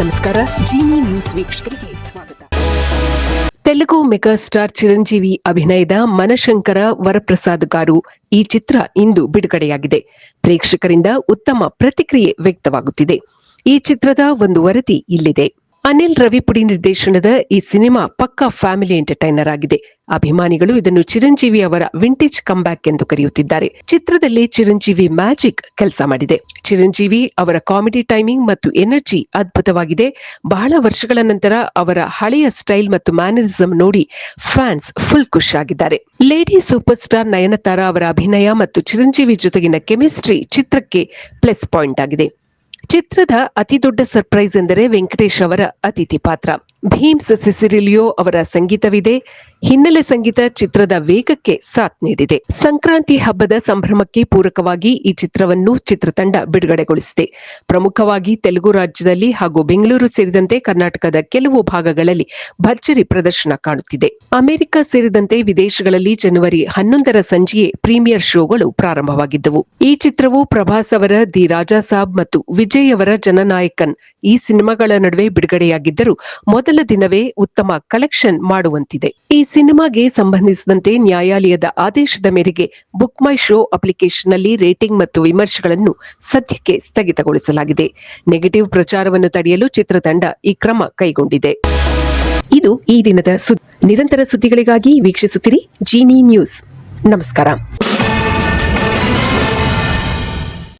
ನಮಸ್ಕಾರ. ಜೀನಿ ನ್ಯೂಸ್ ವೀಕ್ಷಕರಿಗೆ ಸ್ವಾಗತ. ತೆಲುಗು ಮೆಗಾಸ್ಟಾರ್ ಚಿರಂಜೀವಿ ಅಭಿನಯದ ಮನಶಂಕರ ವರಪ್ರಸಾದ್ ಗಾರು ಈ ಚಿತ್ರ ಇಂದು ಬಿಡುಗಡೆಯಾಗಿದೆ. ಪ್ರೇಕ್ಷಕರಿಂದ ಉತ್ತಮ ಪ್ರತಿಕ್ರಿಯೆ ವ್ಯಕ್ತವಾಗುತ್ತಿದೆ. ಈ ಚಿತ್ರದ ಒಂದು ವರದಿ ಇಲ್ಲಿದೆ. ಅನಿಲ್ ರವಿಪುಡಿ ನಿರ್ದೇಶನದ ಈ ಸಿನಿಮಾ ಪಕ್ಕಾ ಫ್ಯಾಮಿಲಿ ಎಂಟರ್ಟೈನರ್ ಆಗಿದೆ. ಅಭಿಮಾನಿಗಳು ಇದನ್ನು ಚಿರಂಜೀವಿ ಅವರ ವಿಂಟೇಜ್ ಕಂಬ್ಯಾಕ್ ಎಂದು ಕರೆಯುತ್ತಿದ್ದಾರೆ. ಚಿತ್ರದಲ್ಲಿ ಚಿರಂಜೀವಿ ಮ್ಯಾಜಿಕ್ ಕೆಲಸ ಮಾಡಿದೆ. ಚಿರಂಜೀವಿ ಅವರ ಕಾಮಿಡಿ ಟೈಮಿಂಗ್ ಮತ್ತು ಎನರ್ಜಿ ಅದ್ಭುತವಾಗಿದೆ. ಬಹಳ ವರ್ಷಗಳ ನಂತರ ಅವರ ಹಳೆಯ ಸ್ಟೈಲ್ ಮತ್ತು ಮ್ಯಾನರಿಸಂ ನೋಡಿ ಫ್ಯಾನ್ಸ್ ಫುಲ್ ಖುಷಿಯಾಗಿದ್ದಾರೆ ಲೇಡಿ ಸೂಪರ್ ಸ್ಟಾರ್ ನಯನತಾರ ಅವರ ಅಭಿನಯ ಮತ್ತು ಚಿರಂಜೀವಿ ಜೊತೆಗಿನ ಕೆಮಿಸ್ಟ್ರಿ ಚಿತ್ರಕ್ಕೆ ಪ್ಲಸ್ ಪಾಯಿಂಟ್ ಆಗಿದೆ. ಚಿತ್ರದ ಅತಿದೊಡ್ಡ ಸರ್ಪ್ರೈಸ್ ಎಂದರೆ ವೆಂಕಟೇಶ್ ಅವರ ಅತಿಥಿ ಪಾತ್ರ. ಭೀಮ್ಸ್ ಸಿಸಿರಿಲಿಯೋ ಅವರ ಸಂಗೀತವಿದೆ. ಹಿನ್ನೆಲೆ ಸಂಗೀತ ಚಿತ್ರದ ವೇಗಕ್ಕೆ ಸಾಥ್ ನೀಡಿದೆ. ಸಂಕ್ರಾಂತಿ ಹಬ್ಬದ ಸಂಭ್ರಮಕ್ಕೆ ಪೂರಕವಾಗಿ ಈ ಚಿತ್ರವನ್ನು ಚಿತ್ರತಂಡ ಬಿಡುಗಡೆಗೊಳಿಸಿದೆ. ಪ್ರಮುಖವಾಗಿ ತೆಲುಗು ರಾಜ್ಯದಲ್ಲಿ ಹಾಗೂ ಬೆಂಗಳೂರು ಸೇರಿದಂತೆ ಕರ್ನಾಟಕದ ಕೆಲವು ಭಾಗಗಳಲ್ಲಿ ಭರ್ಜರಿ ಪ್ರದರ್ಶನ ಕಾಣುತ್ತಿದೆ. ಅಮೆರಿಕ ಸೇರಿದಂತೆ ವಿದೇಶಗಳಲ್ಲಿ ಜನವರಿ ಹನ್ನೊಂದರ ಸಂಜೆಯೇ ಪ್ರೀಮಿಯರ್ ಶೋಗಳು ಪ್ರಾರಂಭವಾಗಿದ್ದವು. ಈ ಚಿತ್ರವು ಪ್ರಭಾಸ್ ಅವರ ದಿ ರಾಜಾ ಸಾಬ್ ಮತ್ತು ವಿಜಯ್ ಅವರ ಜನನಾಯಕನ್ ಈ ಸಿನಿಮಾಗಳ ನಡುವೆ ಬಿಡುಗಡೆಯಾಗಿದ್ದರೂ ಮೊದಲ ದಿನವೇ ಉತ್ತಮ ಕಲೆಕ್ಷನ್ ಮಾಡುವಂತಿದೆ. ಈ ಸಿನಿಮಾಗೆ ಸಂಬಂಧಿಸಿದಂತೆ ನ್ಯಾಯಾಲಯದ ಆದೇಶದ ಮೇರೆಗೆ ಬುಕ್ ಮೈ ಶೋ ಅಪ್ಲಿಕೇಶನ್ನಲ್ಲಿ ರೇಟಿಂಗ್ ಮತ್ತು ವಿಮರ್ಶೆಗಳನ್ನು ಸದ್ಯಕ್ಕೆ ಸ್ಥಗಿತಗೊಳಿಸಲಾಗಿದೆ. ನೆಗೆಟಿವ್ ಪ್ರಚಾರವನ್ನು ತಡೆಯಲು ಚಿತ್ರತಂಡ ಈ ಕ್ರಮ ಕೈಗೊಂಡಿದೆ. ಇದು ಈ ದಿನದ ನಿರಂತರ ಸುದ್ದಿಗಳಿಗಾಗಿ ವೀಕ್ಷಿಸುತ್ತಿರಿ ಜೀನಿ ನ್ಯೂಸ್. ನಮಸ್ಕಾರ.